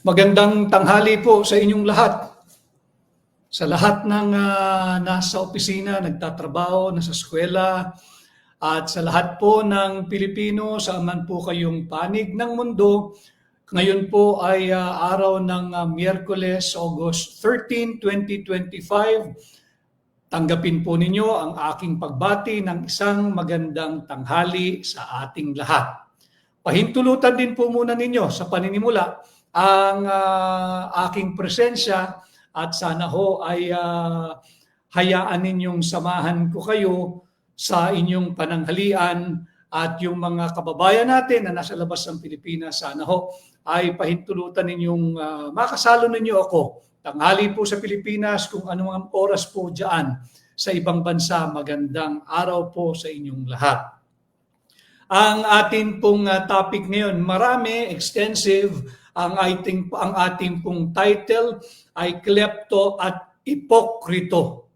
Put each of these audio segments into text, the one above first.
Magandang tanghali po sa inyong lahat. Sa lahat ng ah, nasa opisina, nagtatrabaho, nasa eskwela, at sa lahat po ng Pilipino, saan man po kayong panig ng mundo, ngayon po ay ah, araw ng ah, Miyerkules, August 13, 2025. Tanggapin po ninyo ang aking pagbati ng isang magandang tanghali sa ating lahat. Pahintulutan din po muna ninyo sa paninimula ang ah, aking presensya at sana ho ay ah, hayaan ninyong samahan ko kayo sa inyong pananghalian at yung mga kababayan natin na nasa labas ng Pilipinas sana ho ay pahintulutan ninyong ah, makasalo ninyo ako. Tanghali po sa Pilipinas kung anong oras po diyan sa ibang bansa. Magandang araw po sa inyong lahat. Ang atin pong uh, topic ngayon, marami, extensive, ang ating, ang ating pong title ay Klepto at Ipokrito.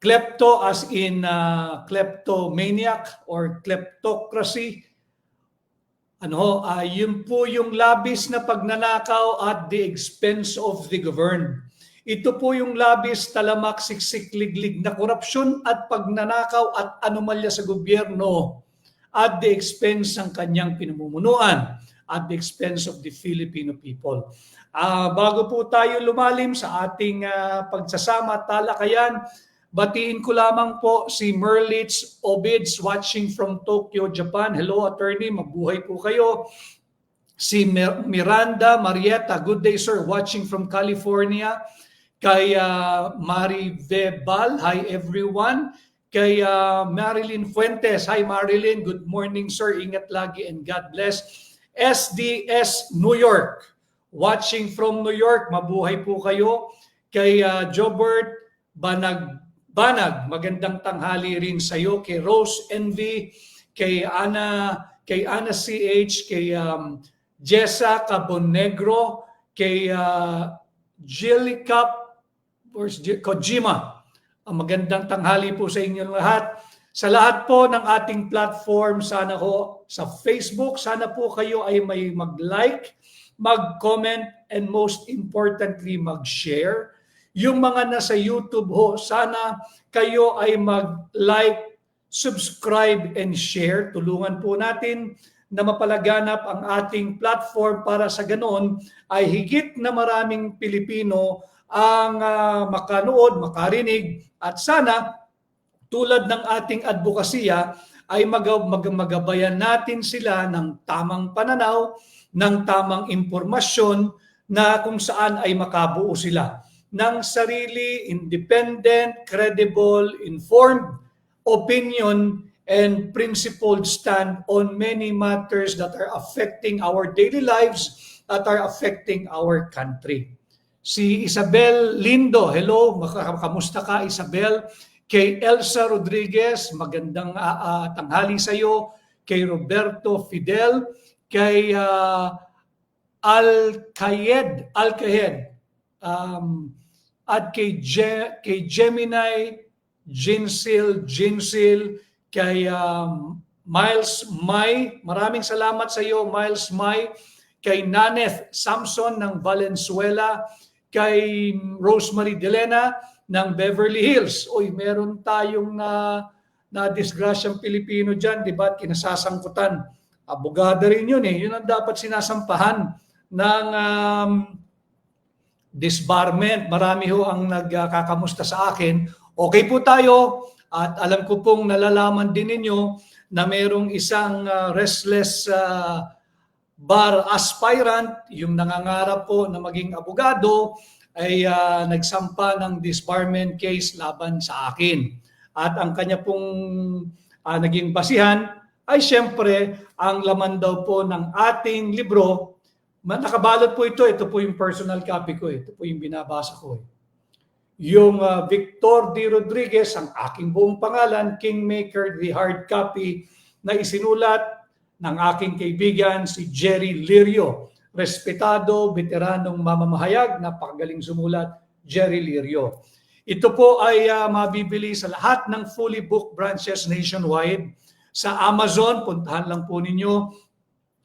Klepto as in uh, kleptomaniac or kleptocracy. Ano, ah, yun po yung labis na pagnanakaw at the expense of the governed. Ito po yung labis, talamak, siksik, liglig na korupsyon at pagnanakaw at anomalya sa gobyerno at the expense ng kanyang pinamumunuan at the expense of the Filipino people. Ah, bago po tayo lumalim sa ating ah, pagsasama talakayan, batiin ko lamang po si Merlitz Obids watching from Tokyo, Japan. Hello attorney, mabuhay po kayo. Si Mir- Miranda Marietta, good day sir, watching from California. Kay ah, Mari Vebal, hi everyone kay ah, Marilyn Fuentes. Hi Marilyn, good morning sir. Ingat lagi and God bless. SDS New York. Watching from New York, mabuhay po kayo. Kay ah, Jobert Banag Banag, magandang tanghali rin sa iyo kay Rose Envy, kay Ana, kay Ana CH, kay um, Jessa Cabonegro, kay uh, Jill Cup, where's Jill? Kojima. Ang magandang tanghali po sa inyong lahat. Sa lahat po ng ating platform, sana ho sa Facebook, sana po kayo ay may mag-like, mag-comment, and most importantly, mag-share. Yung mga nasa YouTube ho, sana kayo ay mag-like, subscribe, and share. Tulungan po natin na mapalaganap ang ating platform para sa ganon ay higit na maraming Pilipino ang ah, makanood, makarinig at sana tulad ng ating advokasya ay mag, mag, magabayan natin sila ng tamang pananaw, ng tamang impormasyon na kung saan ay makabuo sila ng sarili, independent, credible, informed opinion and principled stand on many matters that are affecting our daily lives, that are affecting our country. Si Isabel Lindo, hello, kamusta ka Isabel? Kay Elsa Rodriguez, magandang ah, ah, tanghali sa iyo. Kay Roberto Fidel, kay ah, Al-Kayed, Al-Kayed, um, at kay, Je- kay Gemini, Jinsil, Jinsil, kay um, Miles May, maraming salamat sa iyo Miles May, kay Naneth Samson ng Valenzuela, kay Rosemary Delena ng Beverly Hills. Uy, meron tayong na na disgrasyang Pilipino diyan, 'di ba? Kinasasangkutan. Abogada rin 'yun eh. 'Yun ang dapat sinasampahan ng um, disbarment. Marami ho ang nagkakamusta sa akin. Okay po tayo at alam ko pong nalalaman din ninyo na mayroong isang uh, restless uh, bar aspirant, yung nangangarap po na maging abogado, ay uh, nagsampa ng disbarment case laban sa akin. At ang kanya pong uh, naging basihan ay siyempre ang laman daw po ng ating libro. Nakabalot po ito, ito po yung personal copy ko, ito po yung binabasa ko. Eh. Yung uh, Victor D. Rodriguez, ang aking buong pangalan, Kingmaker, the hard copy na isinulat ng aking kaibigan si Jerry Lirio. Respetado, veteranong mamamahayag, napakagaling sumulat, Jerry Lirio. Ito po ay uh, mabibili sa lahat ng fully booked branches nationwide. Sa Amazon, puntahan lang po ninyo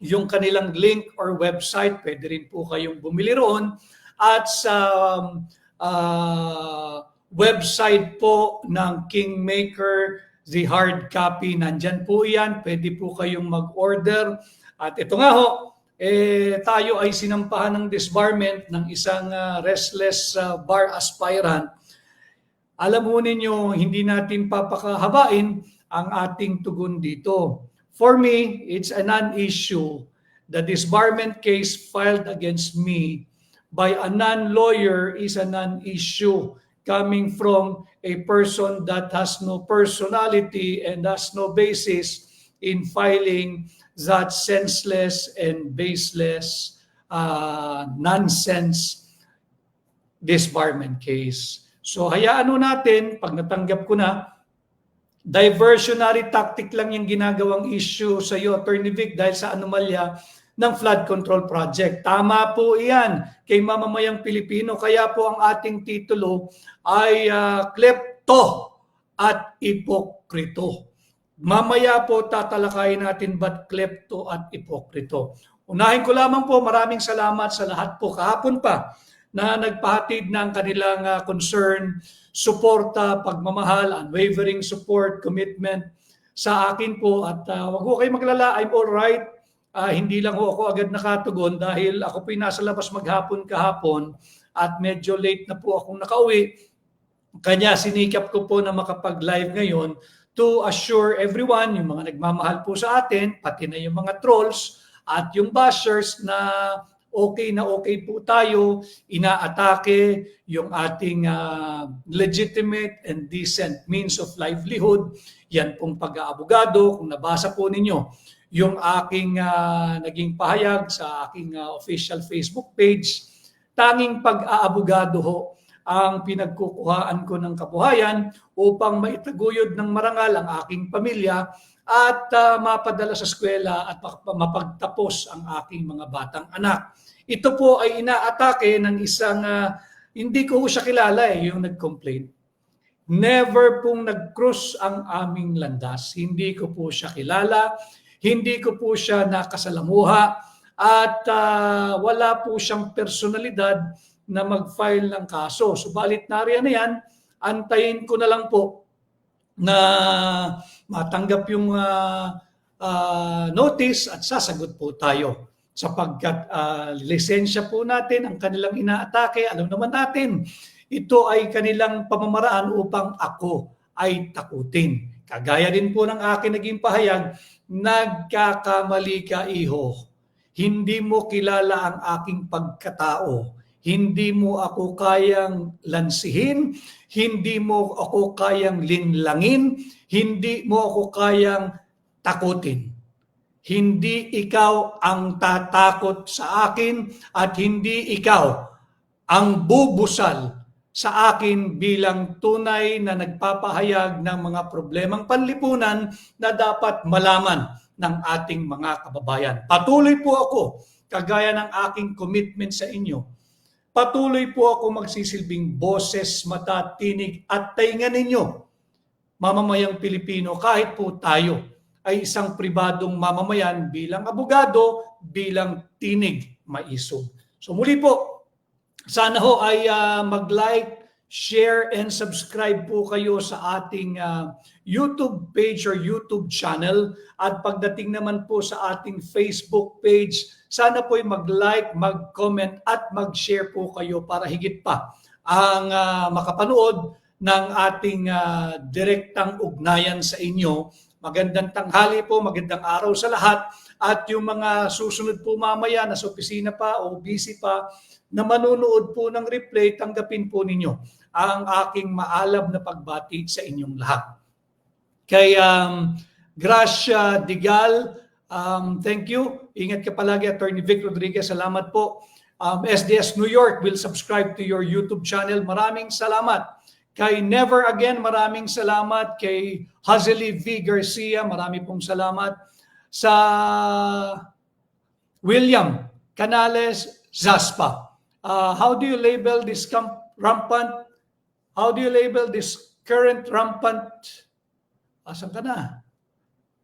yung kanilang link or website. Pwede rin po kayong bumili roon. At sa um, ah, website po ng Kingmaker, the hard copy, nandyan po yan. Pwede po kayong mag-order. At ito nga ho, eh, tayo ay sinampahan ng disbarment ng isang ah, restless ah, bar aspirant. Alam mo ninyo, hindi natin papakahabain ang ating tugon dito. For me, it's a non-issue. The disbarment case filed against me by a non-lawyer is a non-issue coming from a person that has no personality and has no basis in filing that senseless and baseless uh, nonsense disbarment case. So hayaan mo natin, pag natanggap ko na, diversionary tactic lang yung ginagawang issue sa iyo, Attorney Vic, dahil sa anomalya ng flood control project. Tama po iyan kay mamamayang Pilipino. Kaya po ang ating titulo ay uh, klepto at ipokrito. Mamaya po tatalakayin natin ba't klepto at ipokrito. Unahin ko lamang po, maraming salamat sa lahat po kahapon pa na nagpahatid ng kanilang uh, concern, suporta, pagmamahal, unwavering support, commitment sa akin po. At uh, wag ko kayo maglala, I'm all right. Uh, hindi lang ho ako agad nakatugon dahil ako po nasa labas maghapon kahapon at medyo late na po akong nakauwi. Kanya sinikap ko po na makapag-live ngayon to assure everyone, yung mga nagmamahal po sa atin, pati na yung mga trolls at yung bashers na okay na okay po tayo, inaatake yung ating uh, legitimate and decent means of livelihood. Yan pong pag-aabogado. Kung nabasa po ninyo yung aking uh, naging pahayag sa aking uh, official Facebook page, tanging pag-aabogado ho ang pinagkukuhaan ko ng kabuhayan upang maitaguyod ng marangal ang aking pamilya at uh, mapadala sa eskwela at mapagtapos ang aking mga batang anak. Ito po ay inaatake ng isang, uh, hindi ko siya kilala eh, yung nag-complain. Never pong nag-cross ang aming landas. Hindi ko po siya kilala. Hindi ko po siya nakasalamuha. At uh, wala po siyang personalidad na mag-file ng kaso. Subalit nariyan na yan, antayin ko na lang po na matanggap yung uh, uh, notice at sasagot po tayo sapagkat uh, lisensya po natin ang kanilang inaatake. Alam naman natin, ito ay kanilang pamamaraan upang ako ay takutin. Kagaya din po ng akin naging pahayag, nagkakamali ka iho. Hindi mo kilala ang aking pagkatao hindi mo ako kayang lansihin, hindi mo ako kayang linlangin, hindi mo ako kayang takutin. Hindi ikaw ang tatakot sa akin at hindi ikaw ang bubusal sa akin bilang tunay na nagpapahayag ng mga problemang panlipunan na dapat malaman ng ating mga kababayan. Patuloy po ako, kagaya ng aking commitment sa inyo, Patuloy po ako magsisilbing boses, mata, tinig at tainga ninyo, mamamayang Pilipino, kahit po tayo ay isang pribadong mamamayan bilang abogado, bilang tinig maisog. So muli po, sana ho ay uh, mag-like, share, and subscribe po kayo sa ating uh, YouTube page or YouTube channel. At pagdating naman po sa ating Facebook page, sana po ay mag-like, mag-comment at mag-share po kayo para higit pa ang uh, makapanood ng ating uh, direktang ugnayan sa inyo. Magandang tanghali po, magandang araw sa lahat. At yung mga susunod po mamaya na sa opisina pa o busy pa na manunood po ng replay, tanggapin po ninyo ang aking maalab na pagbati sa inyong lahat. Kay um, Gracia Digal, Um, thank you. Ingat ka palagi, Attorney Vic Rodriguez. Salamat po. Um, SDS New York will subscribe to your YouTube channel. Maraming salamat. Kay Never Again, maraming salamat. Kay Hazeli V. Garcia, marami pong salamat. Sa William Canales Zaspa. Uh, how do you label this rampant, how do you label this current rampant, asan ka na?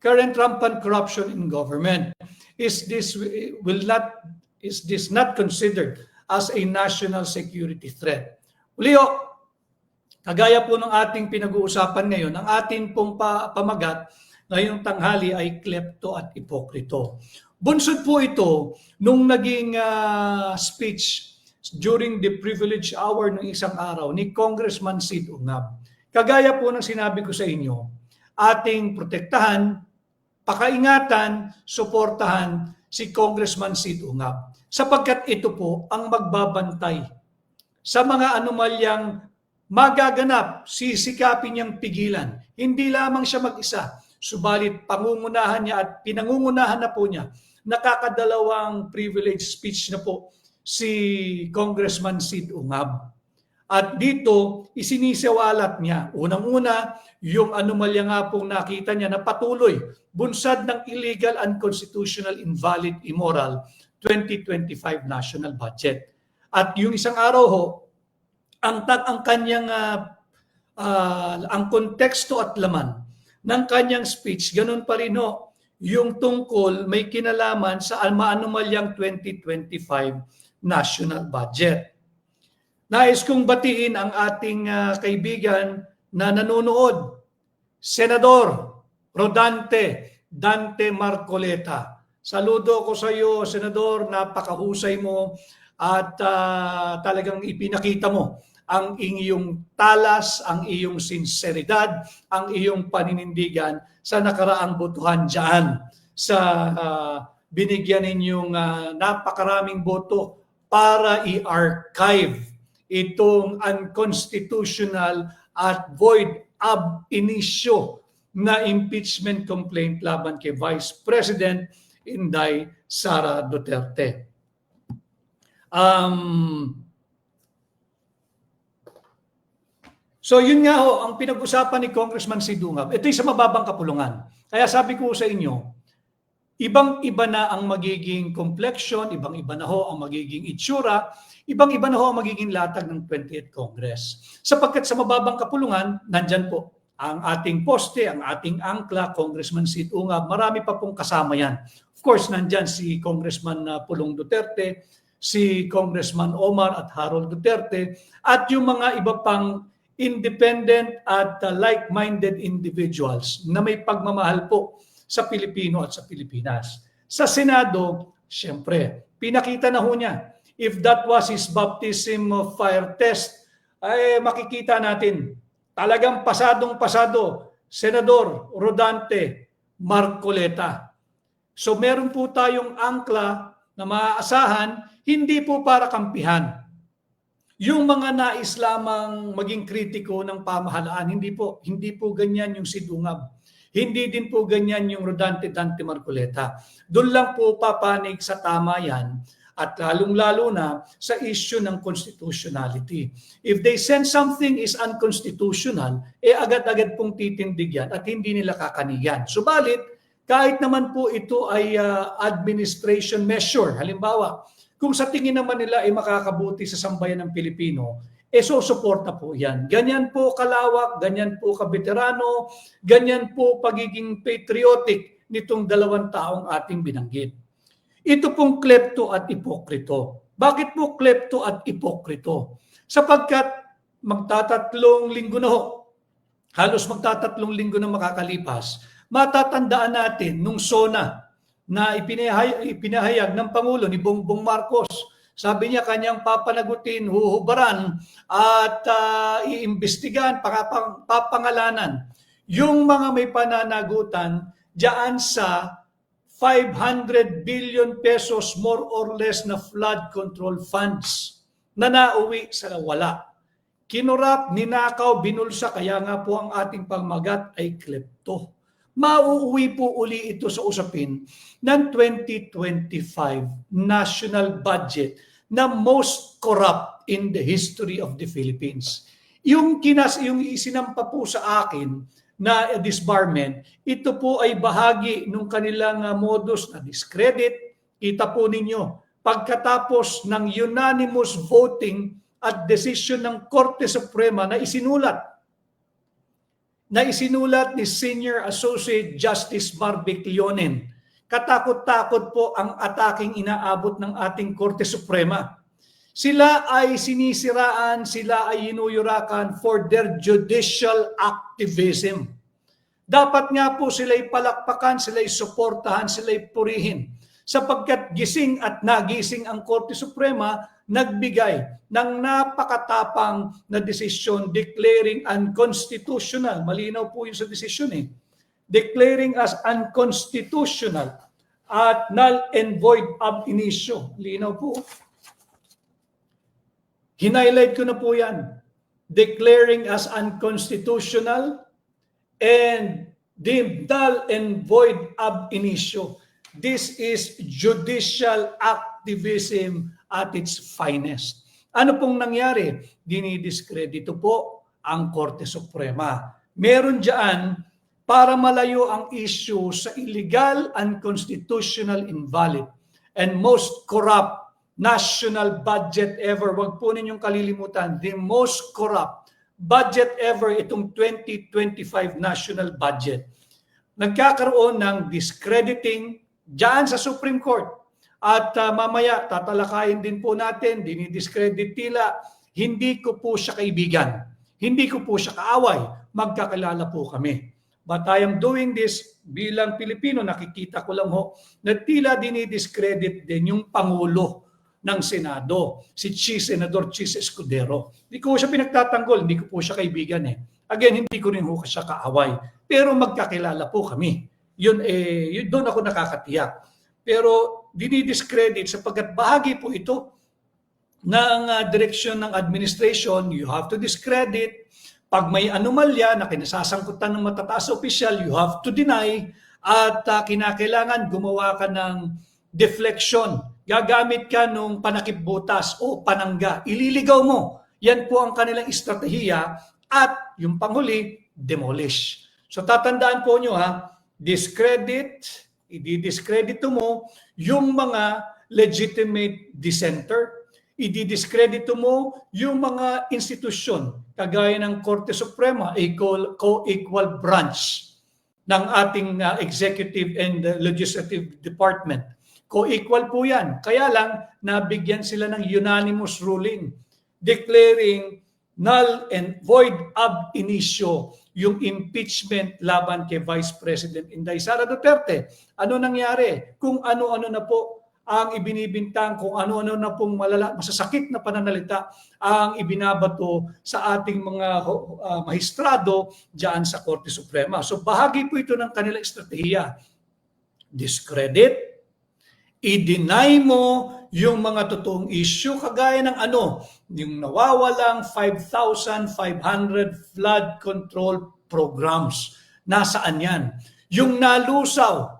current rampant corruption in government. is this will not is this not considered as a national security threat. Ulio, kagaya po ng ating pinag-uusapan ngayon, ang atin pong pa, pamagat ngayong tanghali ay klepto at ipokrito. Bunsod po ito nung naging ah, speech during the privilege hour ng isang araw ni Congressman Sid Ungab. Kagaya po ng sinabi ko sa inyo, ating protektahan, pakaingatan, suportahan si Congressman Sid Ungab. Sapagkat ito po ang magbabantay sa mga anomalyang magaganap, sisikapin niyang pigilan. Hindi lamang siya mag-isa, subalit pangungunahan niya at pinangungunahan na po niya. Nakakadalawang privilege speech na po si Congressman Sid Ungab. At dito, isinisiwalat niya, unang-una, yung anomalya nga pong nakita niya na patuloy, bunsad ng illegal, unconstitutional, invalid, immoral 2025 national budget. At yung isang araw ho, ang, tag ang kanyang, ah, ah, ang konteksto at laman ng kanyang speech, ganun pa rin ho, yung tungkol may kinalaman sa maanomalyang 2025 national budget. Nais kong batiin ang ating ah, kaibigan na nanonood, Senador Rodante Dante Marcoleta. Saludo ko sa iyo, Senador, napakahusay mo at ah, talagang ipinakita mo ang iyong talas, ang iyong sinseridad, ang iyong paninindigan sa nakaraang botohan dyan sa ah, binigyan ninyong ah, napakaraming boto para i-archive itong unconstitutional at void ab initio na impeachment complaint laban kay Vice President Inday Sara Duterte. Um, so yun nga ho, ang pinag-usapan ni Congressman Sidungab, ito'y sa mababang kapulungan. Kaya sabi ko sa inyo, ibang-iba na ang magiging complexion, ibang-iba na ho ang magiging itsura, ibang-iba na ho ang magiging latag ng 28th Congress. Sapagkat sa mababang kapulungan, nandyan po ang ating poste, ang ating angkla, Congressman Sid Ungab, marami pa pong kasama yan. Of course, nandyan si Congressman uh, Pulong Duterte, si Congressman Omar at Harold Duterte, at yung mga iba pang independent at uh, like-minded individuals na may pagmamahal po sa Pilipino at sa Pilipinas. Sa Senado, siyempre, pinakita na ho niya. If that was his baptism of fire test, ay makikita natin talagang pasadong-pasado, Senador Rodante Marcoleta. So meron po tayong angkla na maaasahan, hindi po para kampihan. Yung mga nais lamang maging kritiko ng pamahalaan, hindi po, hindi po ganyan yung sidungab. Hindi din po ganyan yung Rodante Dante Marcoleta. Doon lang po papanig sa tama yan at lalong-lalo na sa issue ng constitutionality. If they send something is unconstitutional, eh agad-agad pong titindig yan at hindi nila kakaniyan. Subalit, kahit naman po ito ay uh, administration measure, halimbawa, kung sa tingin naman nila ay makakabuti sa sambayan ng Pilipino, eh so suporta po yan. Ganyan po kalawak, ganyan po kabeterano, ganyan po pagiging patriotic nitong dalawang taong ating binanggit. Ito pong klepto at ipokrito. Bakit po klepto at ipokrito? Sapagkat magtatatlong linggo na ho, halos magtatatlong linggo na makakalipas, matatandaan natin nung SONA na ipinahayag ng Pangulo ni Bongbong Marcos. Sabi niya kanyang papanagutin, huhubaran at uh, iimbestigahan, papangalanan yung mga may pananagutan diyan sa 500 billion pesos more or less na flood control funds na nauwi sa wala. Kinurap, ninakaw, binulsa, kaya nga po ang ating pamagat ay klepto. Mauuwi po uli ito sa usapin ng 2025 national budget na most corrupt in the history of the Philippines. Yung kinas yung isinampa po sa akin na disbarment, ito po ay bahagi ng kanilang uh, modus na discredit. Kita po ninyo, pagkatapos ng unanimous voting at decision ng Korte Suprema na isinulat na isinulat ni Senior Associate Justice Marvick Leonen. Katakot-takot po ang ataking inaabot ng ating Korte Suprema. Sila ay sinisiraan, sila ay inuyurakan for their judicial activism. Dapat nga po sila'y palakpakan, sila'y suportahan, sila'y purihin. Sapagkat gising at nagising ang Korte Suprema, nagbigay ng napakatapang na desisyon declaring unconstitutional. Malinaw po yun sa desisyon eh. Declaring as unconstitutional at null and void ab initio. Linaw po. Hinighlight ko na po yan. Declaring as unconstitutional and deemed null and void ab initio. This is judicial activism at its finest. Ano pong nangyari? Dinidiskredito po ang Korte Suprema. Meron dyan para malayo ang issue sa illegal, unconstitutional, invalid, and most corrupt national budget ever. Huwag po ninyong kalilimutan, the most corrupt budget ever itong 2025 national budget. Nagkakaroon ng discrediting dyan sa Supreme Court. At uh, mamaya, tatalakayin din po natin, dinidiscredit tila, hindi ko po siya kaibigan. Hindi ko po siya kaaway. Magkakilala po kami. But I am doing this bilang Pilipino, nakikita ko lang ho, na tila dinidiscredit din yung Pangulo ng Senado, si Chi Senador Chis Escudero. Hindi ko siya pinagtatanggol, hindi ko po siya kaibigan eh. Again, hindi ko rin ho siya kaaway. Pero magkakilala po kami. Yun eh, yun, doon ako nakakatiyak. Pero dinidiscredit sapagkat bahagi po ito ng uh, direksyon ng administration, you have to discredit. Pag may anomalya na kinasasangkutan ng matataas opisyal, you have to deny. At uh, kinakailangan gumawa ka ng deflection. Gagamit ka nung panakip butas o panangga. Ililigaw mo. Yan po ang kanilang estratehiya at yung panghuli, demolish. So tatandaan po nyo ha, discredit, i-discredit mo yung mga legitimate dissenter, i-discredit mo yung mga institusyon kagaya ng Korte Suprema, equal, co-equal branch ng ating uh, executive and uh, legislative department. Co-equal po yan. Kaya lang, nabigyan sila ng unanimous ruling declaring null and void ab initio yung impeachment laban kay Vice President Inday Sara Duterte. Ano nangyari? Kung ano-ano na po ang ibinibintang, kung ano-ano na pong malala, masasakit na pananalita ang ibinabato sa ating mga uh, mahistrado diyan sa Korte Suprema. So bahagi po ito ng kanilang estratehiya. Discredit, i-deny mo yung mga totoong issue kagaya ng ano, yung nawawalang 5,500 flood control programs. Nasaan yan? Yung nalusaw,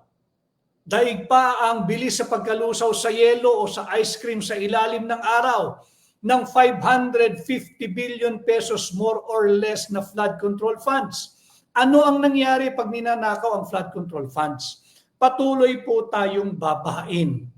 daig pa ang bilis sa pagkalusaw sa yelo o sa ice cream sa ilalim ng araw ng 550 billion pesos more or less na flood control funds. Ano ang nangyari pag ninanakaw ang flood control funds? Patuloy po tayong babahain.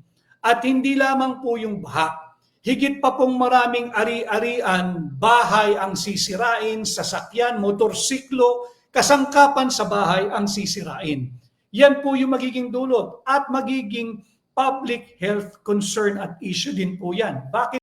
At hindi lamang po yung baha, higit pa pong maraming ari-arian, bahay ang sisirain, sasakyan, motorsiklo, kasangkapan sa bahay ang sisirain. Yan po yung magiging dulot at magiging public health concern at issue din po yan. Bakit?